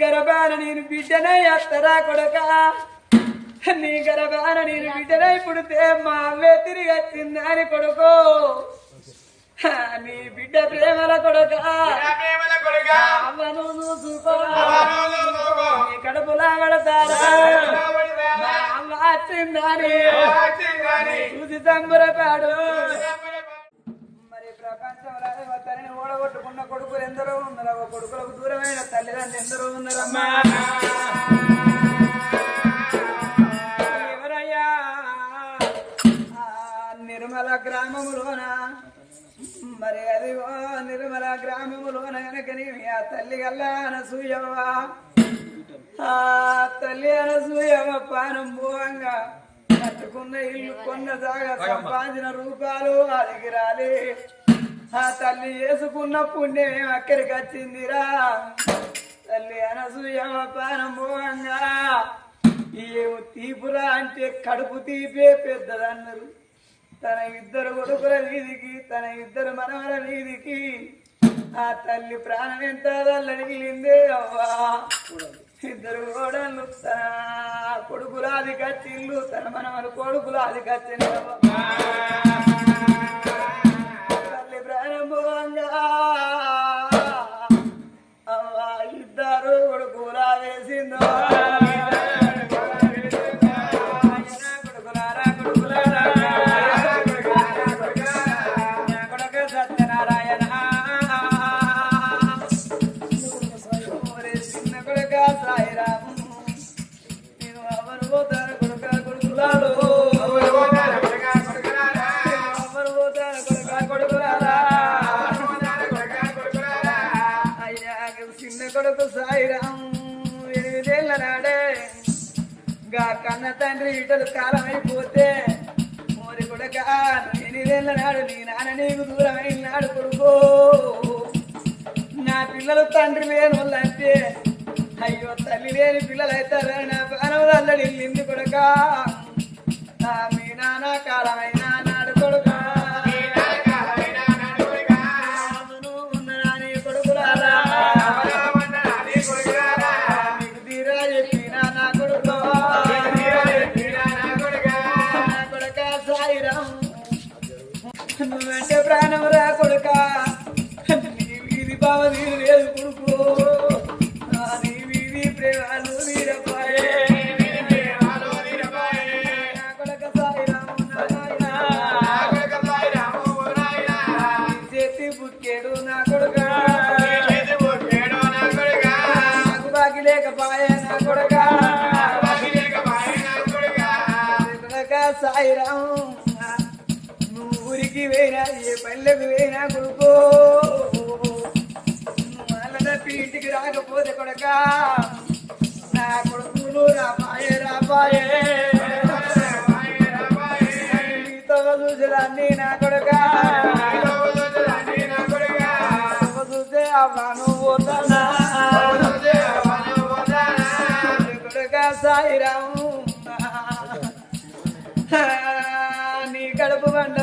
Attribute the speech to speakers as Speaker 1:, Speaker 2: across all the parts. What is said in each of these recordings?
Speaker 1: గర్భాన నేను బిడ్డనే ఎత్తరా కొడక? నీ గర్భాన నేను బిడ్డనే పుడితే మా అమ్మే తిరిగి వచ్చింది అని కొడుకో. నీ బిడ్డ ప్రేమల కొడక? అమ్మను చూసుకో. నీ కడుపులా పడతారా? అమ్మ వచ్చిందని. చూసి సంబరపాడు తల్లిని ఓడగొట్టుకున్న కొడుకులు ఎందరో ఉన్నారు. ఒక కొడుకులకు దూరమైన తల్లిదండ్రులు ఎందరో ఉన్నారమ్మా. ఎవరయ్యా? నిర్మల గ్రామములోన. మరి అది ఓ నిర్మల గ్రామములోన గనక నీవి ఆ తల్లి గల్లా అనసూయవ్వ ఆ తల్లి అనసూయవ్వ పానం భూవంగా కట్టుకున్న ఇల్లు కొన్న దాగా సంపాదించిన రూపాలు అడిగి రాలే. ఆ తల్లి చేసుకున్న పుణ్యం అక్కడికి వచ్చిందిరా తల్లి అనసూయమ పానం భూవంగా ఏం తీపురా అంటే కడుపు తీపే పెద్దదన్నారు. తన ఇద్దరు కొడుకుల వీధికి తన ఇద్దరు మనవల వీధికి ఆ తల్లి ప్రాణం ఎంత తల్లడిగిలిందే అవ్వా. ఇద్దరు కోడళ్ళు తన కొడుకులాది కచ్చిళ్ళు తన మనవలు కొడుకులాది కచ్చింది కొడుకు ఎనిమిదేళ్ళ నాడే గా కన్న తండ్రి ఇటలు కాలం అయిపోతే మోరి కొడక ఎనిమిదేళ్ళ నాడు నీ నాన్న నీకు దూరమైనాడు కొడుకో. నా పిల్లలు తండ్రి లేని వాళ్ళంటే అయ్యో తల్లి లేని పిల్లలు అవుతారా నా ప్రాణములు అల్లడి వెళ్ళింది కొడక. నా మీ నాన్న కాలమైన సాయిరాం నువ్వంటే ప్రాణం రా కొడుక. వీధి బావ నీరు లేదు కొడుకు. నీ వీధి ప్రేమాలు వీరపాయే. నా కొడుక. ఏ పల్లెకు వేయినా కొడుకో వాళ్ళ తప్పి ఇంటికి రాకపోతే నా కొడుకులు రాపాయే రాపాయే.
Speaker 2: రామాయణ
Speaker 1: నా కొడక.
Speaker 2: నీలో
Speaker 1: అవ్వను పోతానా? సాయిరాము నీ కడుపు వంట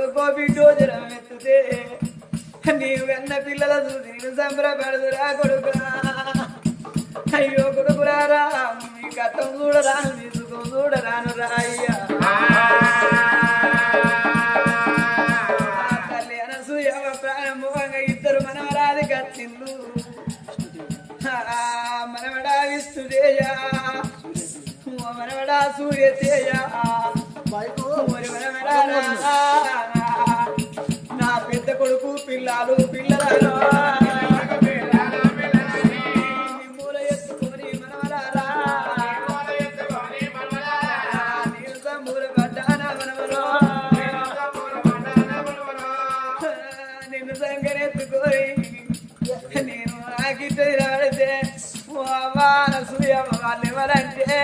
Speaker 1: కొడుకో బిడ్డో జరం ఎత్తుతే నీవు వెన్న పిల్లల చూసి నేను సంబరపడదురా కొడుక అయ్యో కొడుకురారా నీ కట్టం చూడరాను నీ సుఖం చూడరాను రా అయ్యా. తల్లి అనసూయ ప్రారంభంగా ఇద్దరు మనవరాది కట్టిండ్లు మనవడా విష్ణుదేయ మనవడా సూర్యతేయ నిన్ను సంగనెత్తుకోరి నేను ఆగితే రాడితే వాళ్ళు ఎవరంటే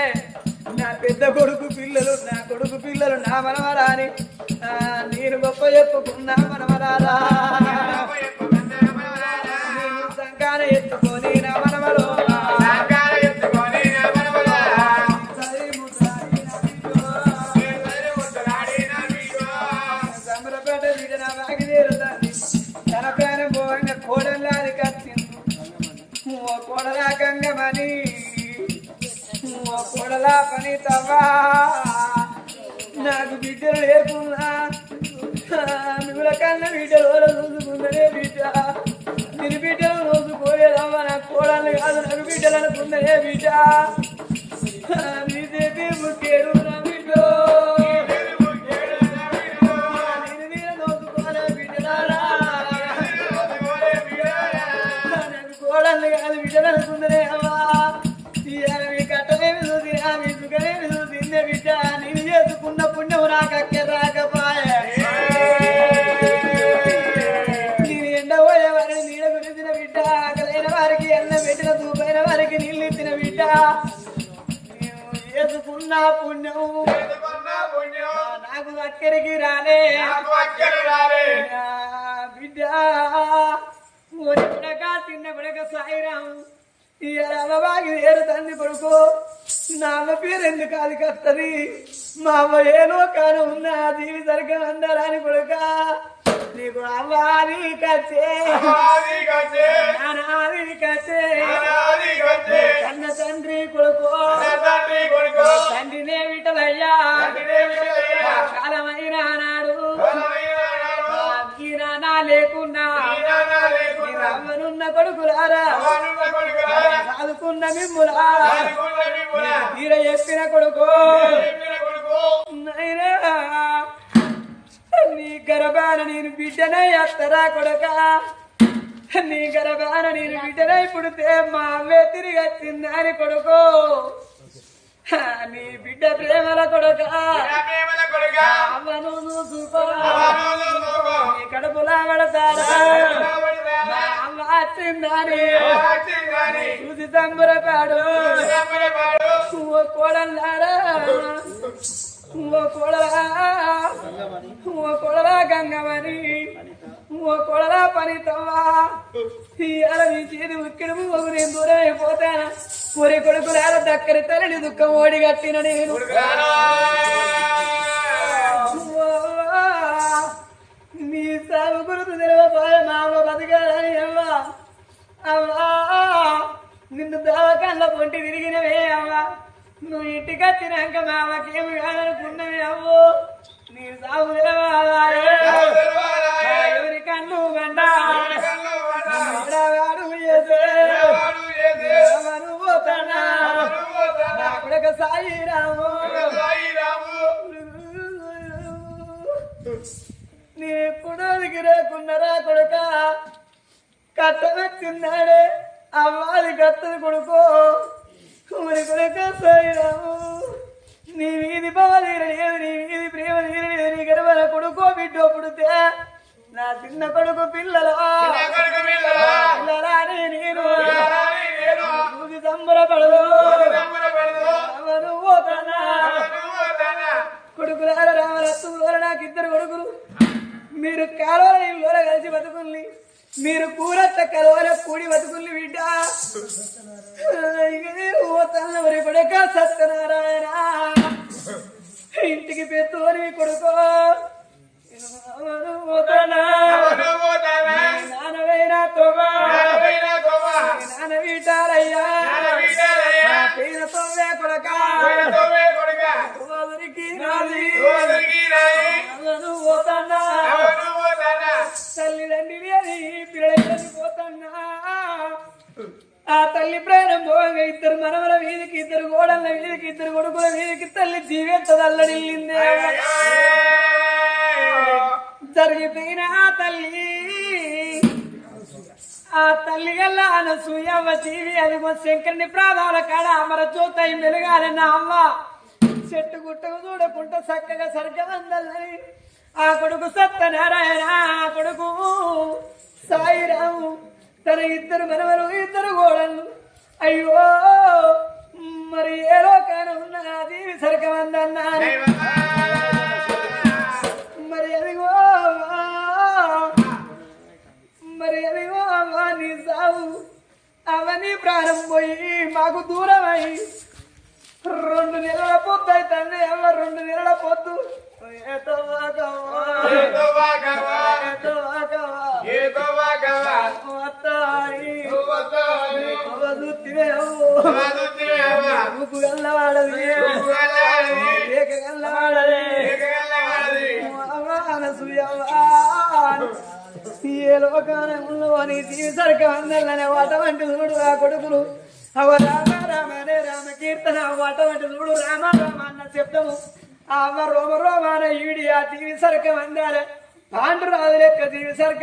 Speaker 1: నా పెద్ద కొడుకు పిల్లలు నా కొడుకు పిల్లలు నా మనవరాని. ఆ, నేను గొప్ప చెప్పుకున్నా మనవరారా. గంగమని కొడలా పని తవ్వా నాకు బిడ్డలు లేకున్నా. నువ్వుల కన్నా బిడ్డలు చూసుకుందనే బిడ్డ. నాకు బిడ్డ నీ ముఖ్యుడు నా బిడ్డ నేను కాదు బిడ్డలు అమ్మా కట్టలేమి చూసి మీ సుఖలేమి చూసిందే బిడ్డ బిడ్డ చిన్నక చిన్న బిడక సాయిరాం. అమ్మబాగి వేరు తండ్రి కొడుకు. నా అమ్మ పేరు ఎందుకు అది కత్తది? మా అమ్మ ఏ లోకాన ఉన్నా దీని సరిగ్గా అందరాని కొడుక. నీకు అవ్వాలి కచ్చే. నానాది మిమ్ములా తీర చెప్పిన కొడుకు. నీ గర్భాన నేను బిడ్డనై అత్తరా కొడక? నీ గర్భాన నేను బిడ్డనై పుడితే మా అమ్మే తిరిగి వచ్చిందని కొడుకు. నీ బిడ్డ ప్రేమల కొడక? అమ్మను చూసుకో నీ కడుపులా పడతారా? వచ్చిందని చూసి సంబరపాడు. ఓ కోడల్లారా ఓ కోడలా ఓ కోడలా గంగమని ఓ కోడలా పని తవ్వా ఇవాళ నీ చేతి ఉక్కిన మొగ్గు నేను దూరం అయిపోతాను ఒరి కొడుకులార దక్కరి తల్లిని దుఃఖం ఓడి కట్టిన నేను తాము గురుతు తెలవపోయే బతకాలని అవ్వా. అమ్మా నిన్ను దావకాళ్ళ పొంటి తిరిగినవే అమ్మా నువ్వు ఇంటికి వచ్చినాక మామకేమి కాదనుకున్నవి అవ్వు. నీ సాగు ఎవరి కన్ను గంట పోతానా సాయి రాము నేను ఎప్పుడో దిగిరేకున్నరా కొడుక. కట్టనొచ్చిందాడే అమ్మాది కత్తది కొడుకో. కుమరి కొడుక సాయిరాము నీ వీధి పవదీరలేదు నీ వీధి ప్రేమ తీరలేదు నీ గర్భన కొడుకో బిడ్డో పుడితే. నా చిన్న కొడుకు పిల్లల. పిల్లలా. కొడుక సత్యనారాయణ ఆ తల్లి గల్ల అనసూయవ్వ జీవి మా శంకరుని ప్రాణాల కాడ అమర జ్యోతై మెలుగాలన్న అమ్మ. చెట్టు గుట్టకు చూడకుండా చక్కగా సర్గవందల్లని ఆ కొడుకు సత్యనారాయణ ఆ కొడుకు సాయిరాము తన ఇద్దరు మనవరు ఇద్దరు గోడలు. అయ్యో! ఏ లోకానంలో నీ తీసరిక అందరినే వాట వంటి చూడు ఆ కొడుకులు అవ రామ రామనే రామ కీర్తన వాట వంటి చూడు రామ రామ అన్న చెప్తాము ఆ అమ్మ రోమ రోమ అనే ఈడి ఆ తీవి సరక వందాలే పాండు రాదు లెక్క తీవి సరక